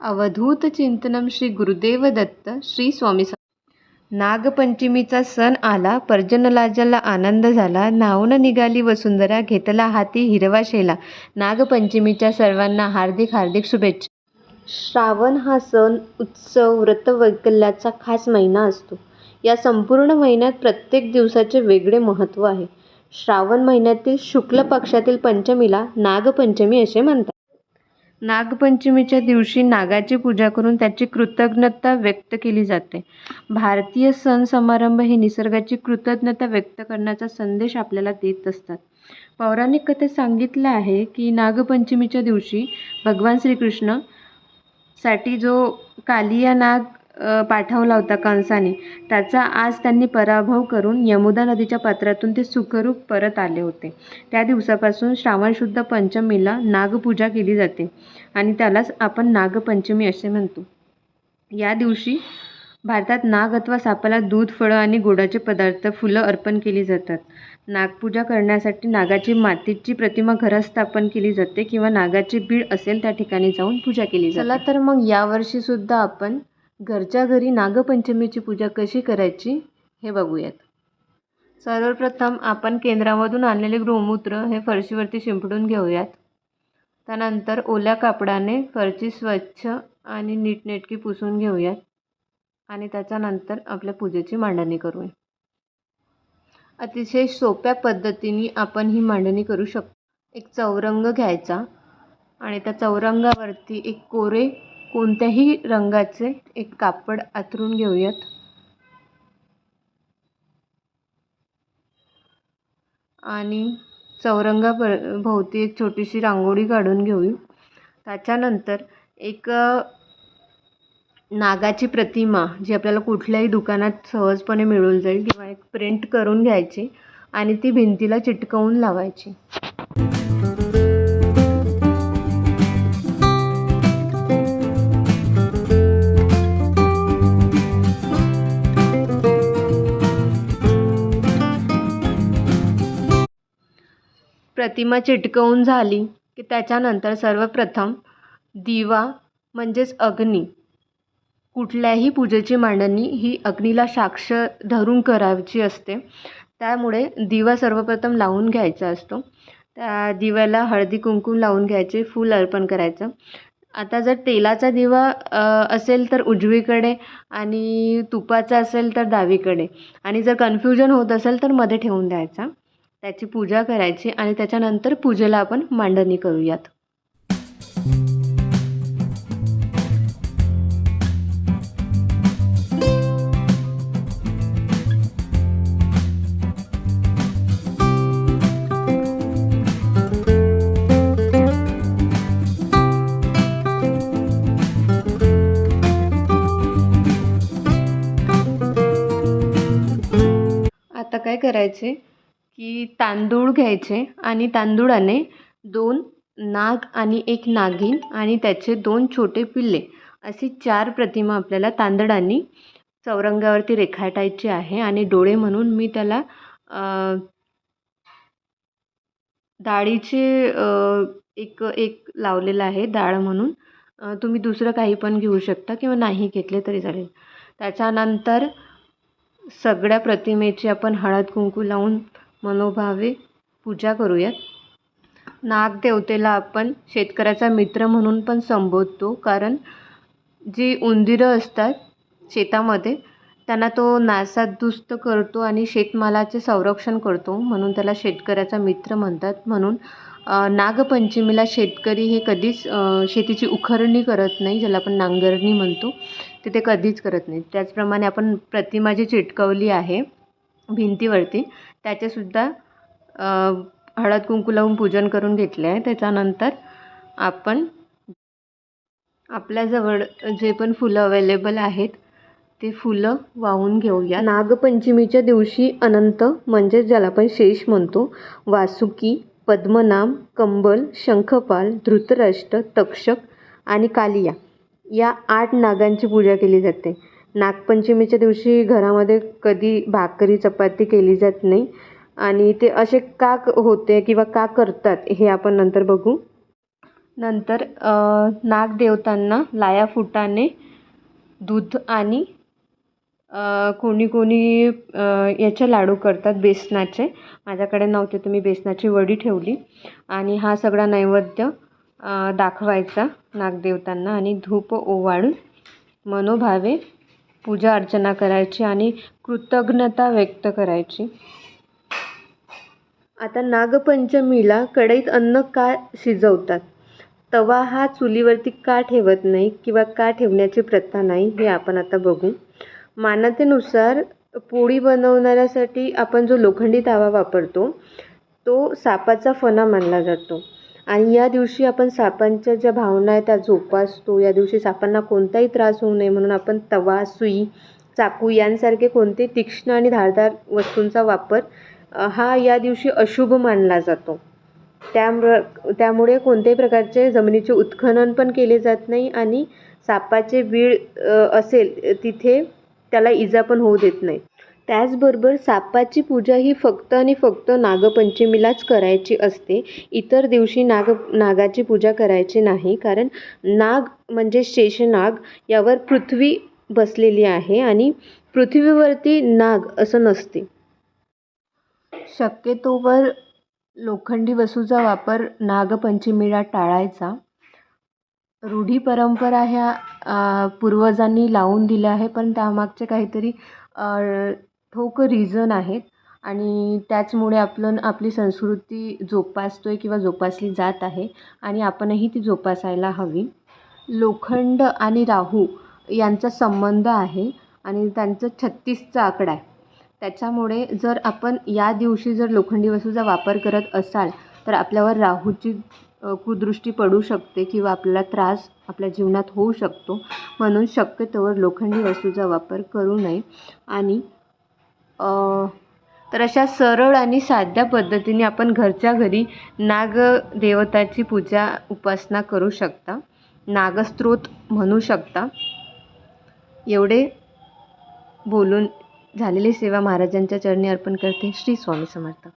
अवधूत चिंतनम श्री गुरुदेव दत्त श्री स्वामी नागपंचमीचा सण आला पर्जनलाजाला आनंद झाला नावून निघाली वसुंधरा घेतला हाती हिरवा शेला. नागपंचमीच्या सर्वांना हार्दिक हार्दिक शुभेच्छा. श्रावण हा सण उत्सव व्रतवैकल्याचा खास महिना असतो. या संपूर्ण महिन्यात प्रत्येक दिवसाचे वेगळे महत्त्व आहे. श्रावण महिन्यातील शुक्ल पक्षातील पंचमीला नागपंचमी असे म्हणतात. नागपंचमीच्या दिवशी नागाची पूजा करून त्याची कृतज्ञता व्यक्त केली जाते. भारतीय सण समारंभ हे निसर्गाची कृतज्ञता व्यक्त करण्याचा संदेश आपल्याला देत असतात. पौराणिक कथेत सांगितलं आहे की नागपंचमीच्या दिवशी भगवान श्रीकृष्णसाठी जो कालिया नाग पाठवला होता कंसाने. त्याचा आज त्यांनी पराभव करून यमुना नदीच्या पात्रातून ते सुखरूप परत आले होते. त्या दिवसापासून श्रावण शुद्ध पंचमीला नागपूजा केली जाते आणि त्यालाच आपण नागपंचमी असे म्हणतो. या दिवशी भारतात नाग अथवा सापाला दूध फळं आणि गोडाचे पदार्थ फुलं अर्पण केली जातात. नागपूजा करण्यासाठी नागाची मातीची प्रतिमा घरात स्थापन केली जाते किंवा नागाची बीड असेल त्या ठिकाणी जाऊन पूजा केली जाते. चला तर मग यावर्षी सुद्धा आपण घरच्या घरी नागपंचमीची पूजा कशी करायची हे बघूयात. सर्वप्रथम आपण केंद्रामधून आणलेले गोमूत्र हे फरशीवरती शिंपडून घेऊयात. त्यानंतर ओल्या कापडाने फरशी स्वच्छ आणि नीटनेटकी पुसून घेऊयात आणि त्याच्यानंतर आपल्या पूजेची मांडणी करूया. अतिशय सोप्या पद्धतीने आपण ही मांडणी करू शकतो. एक चौरंग घ्यायचा आणि त्या चौरंगावरती एक कोरे कोणत्याही रंगाचे एक कापड आतरून घेऊयात. आणि चौरंगा भोवती एक छोटीशी रांगोळी काढून घेऊ त्याच्यानंतर एक नागाची प्रतिमा जी आपल्याला कुठल्याही दुकानात सहजपणे मिळून जाईल किंवा एक प्रिंट करून घ्यायची आणि ती भिंतीला चिटकवून लावायची. प्रतिमा चिटकवून झाली की त्याच्यानंतर सर्वप्रथम दिवा म्हणजेच अग्नी कुठल्याही पूजेची मांडणी ही अग्नीला साक्ष धरून करायची असते. त्यामुळे दिवा सर्वप्रथम लावून घ्यायचा असतो. त्या दिव्याला हळदी कुंकू लावून घ्यायचे फूल अर्पण करायचं. आता जर तेलाचा दिवा असेल तर उजवीकडे आणि तुपाचा असेल तर डावीकडे. आणि जर कन्फ्युजन होत असेल तर मध्ये ठेवून द्यायचा. त्याची पूजा करायची आणि त्याच्यानंतर पूजेला आपण मांडणी करूयात. आता काय करायचे? की तांदूळ घ्यायचे आणि तांदूळाने दोन नाग आणि एक नागिन आणि त्याचे दोन छोटे पिल्ले अशी चार प्रतिमा आपल्याला तांदळानी चौरंगावरती रेखाटायची आहे आणि डोळे म्हणून मी त्याला डाळीचे एक एक लावलेलं आहे डाळ म्हणून. तुम्ही दुसरं काही पण घेऊ शकता किंवा नाही घेतले तरी चालेल. त्याच्यानंतर सगळ्या प्रतिमेची आपण हळद कुंकू लावून मनोभावे पूजा करूयात. नागदेवतेला आपण शेतकऱ्याचा मित्र म्हणून पण संबोधतो कारण जी उंदीरं असतात शेतामध्ये त्यांना तो नासादुस्त करतो आणि शेतमालाचे संरक्षण करतो म्हणून त्याला शेतकऱ्याचा मित्र म्हणतात. म्हणून नागपंचमीला शेतकरी हे कधीच शेतीची उखरणी करत नाही ज्याला आपण नांगरणी म्हणतो ते ते कधीच करत नाहीत. त्याचप्रमाणे आपण प्रतिमा जी चिटकवली आहे. भिंतीवरती. त्याचेसुद्धा हळद कुंकू लावून पूजन करून घेतले आहे. त्याच्यानंतर आपण आपल्याजवळ जे पण फुलं अवेलेबल आहेत ते फुलं वाहून घेऊया नागपंचमीच्या दिवशी अनंत म्हणजे ज्याला आपण शेष म्हणतो वासुकी पद्मनाम कंबल शंखपाल धृतराष्ट्र तक्षक आणि कालिया या आठ नागांची पूजा केली जाते. नागपंचमीच्या दिवशी घरामध्ये कधी भाकरी चपाती केली जात नाही. आणि ते असे का क- होते किंवा का करतात हे आपण नंतर बघू. नंतर नागदेवतांना लाया फुटाने दूध आणि कोणी कोणी याचे लाडू करतात बेसनाचे. माझ्याकडे नव्हते तर मी बेसनाची वडी ठेवली. आणि हा सगळा नैवेद्य दाखवायचा नागदेवतांना. आणि धूप ओवाळून मनोभावे पूजा अर्चना करायची आणि कृतज्ञता व्यक्त करायची. आता नागपंचमीला कढईत अन्न का शिजवतात? तवा हा चुलीवरती का ठेवत नाही किंवा का ठेवण्याची प्रथा नाही हे आपण आता बघू. मान्यतेनुसार पोळी बनवणाऱ्यासाठी आपण जो लोखंडी तवा वापरतो तो सापाचा फणा मानला जातो. आणि या दिवशी आपण सापांच्या ज्या भावना आहेत त्या जोपासतो. या दिवशी सापांना कोणताही त्रास होऊ नये म्हणून आपण तवा सुई चाकू यांसारखे कोणते तीक्ष्ण आणि धारदार वस्तूंचा वापर हा या दिवशी अशुभ मानला जातो. त्यामुळं त्यामुळे कोणत्याही प्रकारचे जमिनीचे उत्खनन पण केले जात नाही आणि सापाचे बीळ असेल तिथे त्याला इजा पण होऊ देत नाही. त्याचबरोबर सापाची पूजा ही फक्त आणि फक्त नागपंचमीलाच करायची असते. इतर दिवशी नाग नागाची पूजा करायची नाही. कारण नाग म्हणजे शेषनाग यावर पृथ्वी बसलेली आहे आणि पृथ्वीवरती नाग असं नसते. शक्यतोवर लोखंडी वस्तूचा वापर नागपंचमीला टाळायचा. रूढी परंपरा ह्या पूर्वजांनी लावून दिल्या आहे. पण त्यामागचे काहीतरी ठोक रिझन आहेत. आणि त्याचमुळे आपलं आपली संस्कृती जोपासतो आहे किंवा जोपासली जात आहे. आणि आपणही ती जोपासायला हवी. लोखंड आणि राहू यांचा संबंध आहे आणि त्यांचं छत्तीसचा आकडा आहे. त्याच्यामुळे जर आपण या दिवशी जर लोखंडी वस्तूचा वापर करत असाल तर आपल्यावर राहूची कुदृष्टी पडू शकते किंवा आपल्याला त्रास आपल्या जीवनात होऊ शकतो. म्हणून शक्यतोवर लोखंडी वस्तूचा वापर करू नये. आणि तर अशा सरळ आणि साध्या पद्धतीने आपण घरच्या घरी नागदेवताची पूजा उपासना करू शकता. नागस्त्रोत म्हणू शकता. एवढे बोलून झालेली सेवा महाराजांच्या चरणी अर्पण करते. श्री स्वामी समर्थ.